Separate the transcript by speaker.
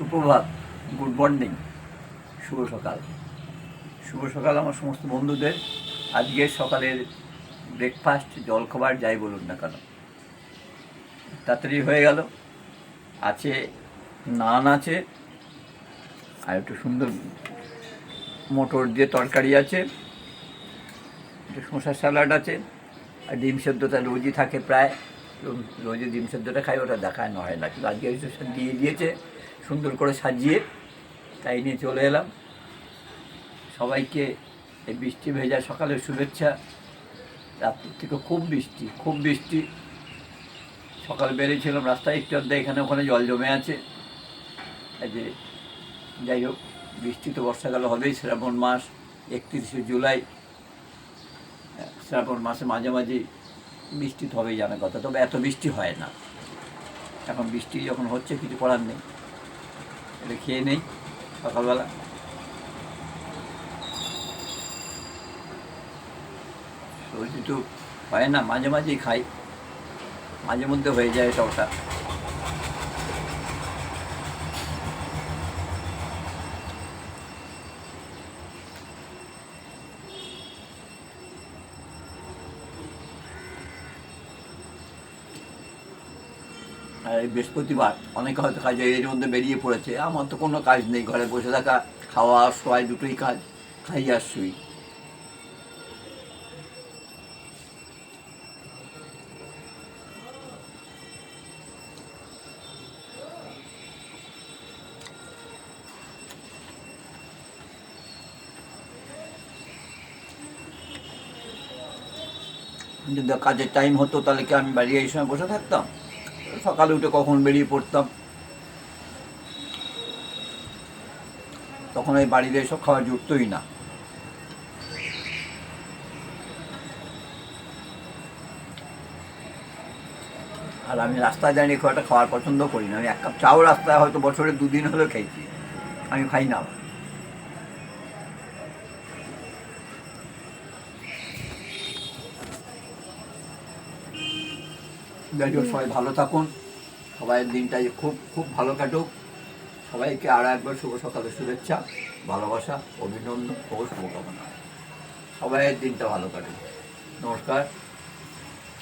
Speaker 1: সুপ্রভাত, good morning, শুভ সকাল। শুভ সকাল আমার সমস্ত বন্ধুদের। আজকে সকালের ব্রেকফাস্ট জলখাবার, যাই বলুন না কেন। তাড়াতাড়ি হয়ে গেল। আছে, নান আছে, আর একটু সুন্দর মটর দিয়ে তরকারি আছে। একটু শসার স্যালাড আছে, আর ডিম সেদ্ধটা রোজই থাকে প্রায়। রো- রোজই ডিম সেদ্ধটা খাই, ওটা দেখানো হয় না। কিন্তু আজকে সা- দিয়ে দিয়েছে, সুন্দর করে সাজিয়ে, তাই নিয়ে চলে এলাম। সবাইকে এই বৃষ্টি ভেজা সকালের শুভেচ্ছা। রাত্রির থেকে খুব বৃষ্টি খুব বৃষ্টি। সকাল বেরিয়েছিলাম রাস্তায়, একটু অর্ধে এখানে ওখানে জল জমে আছে। যে, যাই হোক, বৃষ্টি তো বর্ষাকাল হবেই, শ্রাবণ মাস, একত্রিশে জুলাই। শ্রাবণ মাসে মাঝে মাঝে বৃষ্টি তো হবেই জানার কথা, তবে এত বৃষ্টি হয় না। এখন বৃষ্টি যখন হচ্ছে, কিছু করার নেই। এটা খেয়ে নেই সকালবেলা। সবজি তো হয় না, মাঝে মাঝেই খাই। মাঝে মধ্যে হয়ে যায় এটা এই বৃহস্পতিবার। অনেকে হয়তো কাজে এর মধ্যে বেরিয়ে পড়েছে। আমার তো কোনো কাজ নেই, ঘরে বসে থাকা, খাওয়া শোয়া দুটোই কাজ। খাই আর শুই। যদি কাজের টাইম হতো, তাহলে কি আমি বাড়ি এই সময় বসে থাকতাম? সকালে উঠে কখন বেরিয়ে পড়তাম। তখন ওই বাড়িতে এসব খাবার জুটতোই না। আর আমি রাস্তায় দাঁড়িয়ে খুব একটা খাওয়ার পছন্দ করি না। আমি এক কাপ চাও রাস্তায় হয়তো বছরে দুদিন হলেও খেয়েছি। আমি খাই না যাই হোক সবাই ভালো থাকুন। সবাই দিনটা খুব খুব ভালো কাটুক। সবাইকে আর একবার শুভ সকালের শুভেচ্ছা, ভালোবাসা, অভিনন্দন ও শুভকামনা। সবাইয়ের দিনটা ভালো কাটুক। নমস্কার।